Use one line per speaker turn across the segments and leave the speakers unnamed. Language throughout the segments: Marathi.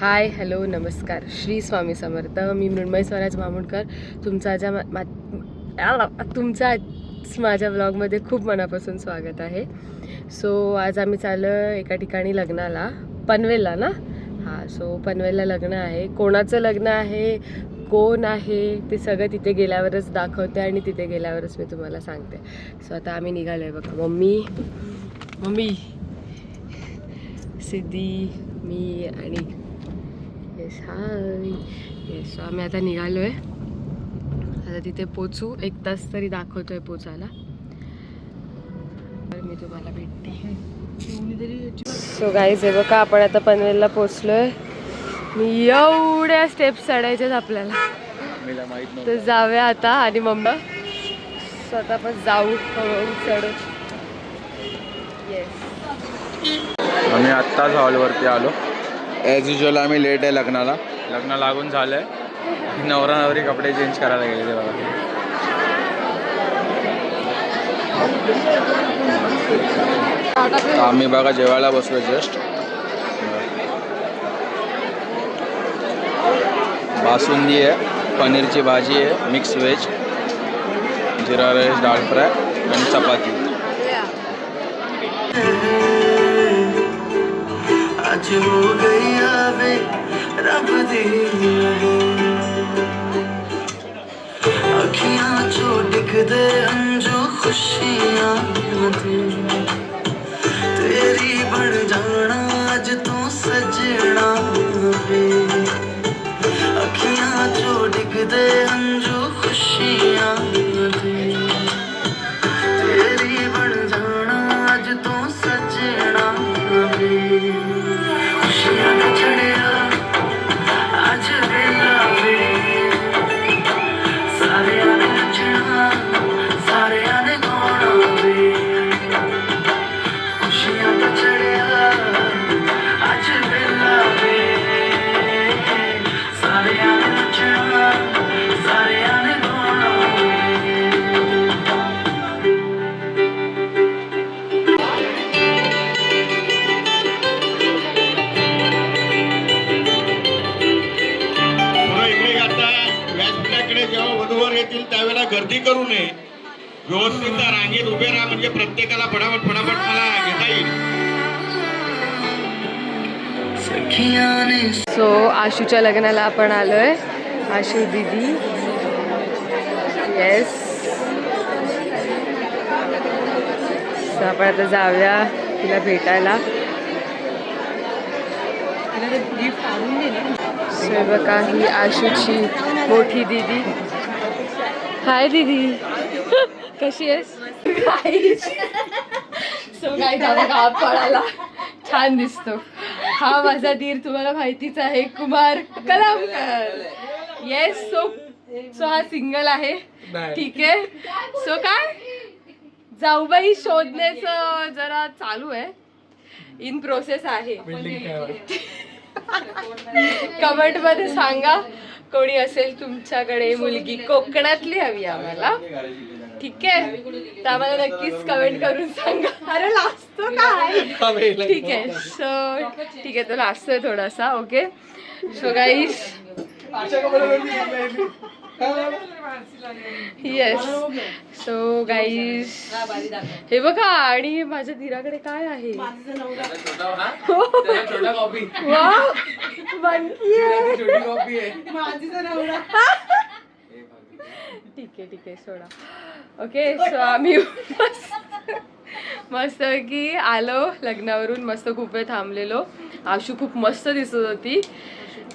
हाय हॅलो नमस्कार. श्री स्वामी समर्थ. मी मृण्मय स्वराज मामुणकर. तुमचा ज्या मा- तुमचा आज माझ्या ब्लॉगमध्ये खूप मनापासून स्वागत आहे. सो आज आम्ही चाललं एका ठिकाणी लग्नाला. पनवेलला ना? हां सो पनवेलला लग्न आहे. कोणाचं लग्न आहे? कोण आहे? ते सगळं तिथे गेल्यावरच दाखवते आणि तिथे गेल्यावरच मी तुम्हाला सांगते. सो आता आम्ही निघालो आहे बघा. मम्मी मम्मी सिद्धी मी आणि येस हाय येस आम्ही आता निघालो आहे आता तिथे पोचू. एक तास तरी दाखवतो आहे पोचायला. तर मी तुम्हाला भेटते. सो गाईज हे बघा आपण आता पनवेलला पोचलो आहे मी एवढ्या स्टेप्स चढायच्यात आपल्याला. तर जाऊया आता आणि मम्मा स्वतः पण जाऊ चढू येस
आम्ही आत्ताच हॉलवरती आलो. ॲज युजल आम्ही लेट आहे लग्नाला. लग्न लागून झालंय. नवरा नवरी कपडे चेंज करायला गेले ते बघा. आम्ही बघा जेवायला बसलो जस्ट बासुंदी आहे पनीरची भाजी आहे mix veg jeera rice dal fry आणि चपाती.
ਅੱਜ ਹੋ ਗਈ ਆਵੇ ਰੱਬ ਦੀ ਅੱਖੀਆਂ ਚੋਂ ਡਿੱਗਦੇ ਅੰਜੂ ਖੁਸ਼ੀਆਂ ਦੇ
गर्दी करू नये. व्यवस्थित रांगेत उभे राहा म्हणजे प्रत्येकाला फटाफट फटाफट मला घेता येईल.
सखियां ने
सो आशूच्या लग्नाला आपण आलोय. आशू दीदी. येस आपण आता जाऊया तिला भेटायला. सो हे बघा ही आशूची मोठी दीदी. हाय दीदी. कशी आहेस? सो काय झालं का पळाला. छान दिसतो. हा माझा धीर तुम्हाला माहितीच आहे Kumar Kalamkar. Yes so so हा सिंगल आहे. ठीक आहे. सो काय? जाऊबाई शोधण्याचं जरा चालू आहे. इन प्रोसेस आहे. कमेंटमध्ये सांगा कोणी असेल तुमच्याकडे मुलगी कोकणातली हवी आम्हाला. ठीक आहे? तर आम्हाला नक्कीच कमेंट करून सांगा. अरे लाजतो काय? ठीक आहे. सो ठीक आहे तो लाजतोय थोडासा okay so guys yes so guys हे बघा आणि माझ्या धीराकडे काय आहे? आहे. ठीक आहे ठीक आहे सोडा. ओके सो आम्ही मस्त मस्त की आलो लग्नावरून मस्त खूप वेळ थांबलेलो. आशू खूप मस्त दिसत होती.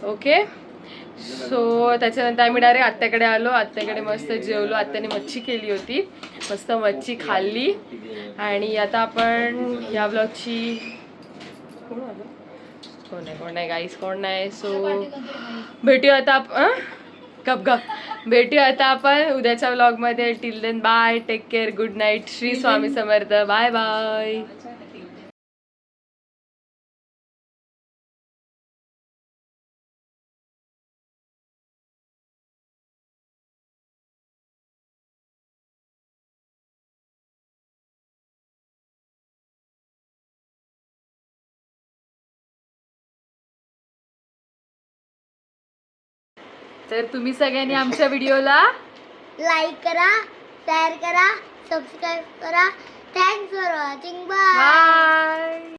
ओके सो त्याच्यानंतर आम्ही डायरेक्ट आत्याकडे आलो. आत्याकडे मस्त जेवलो. आत्याने मच्छी केली होती. मस्त मच्छी खाल्ली. आणि आता आपण या ब्लॉगची कोण कोण नाही कोण नाही गाईस कोण नाही? सो भेटूया आता आपण गप गप. भेटूया आता आपण उद्याच्या व्लॉगमध्ये till then bye take care good night Shri Swami Samarth. Bye bye तर तुम्ही सगळ्यांनी आमच्या व्हिडिओला
लाईक करा शेअर करा सबस्क्राईब करा. Thanks for watching bye
bye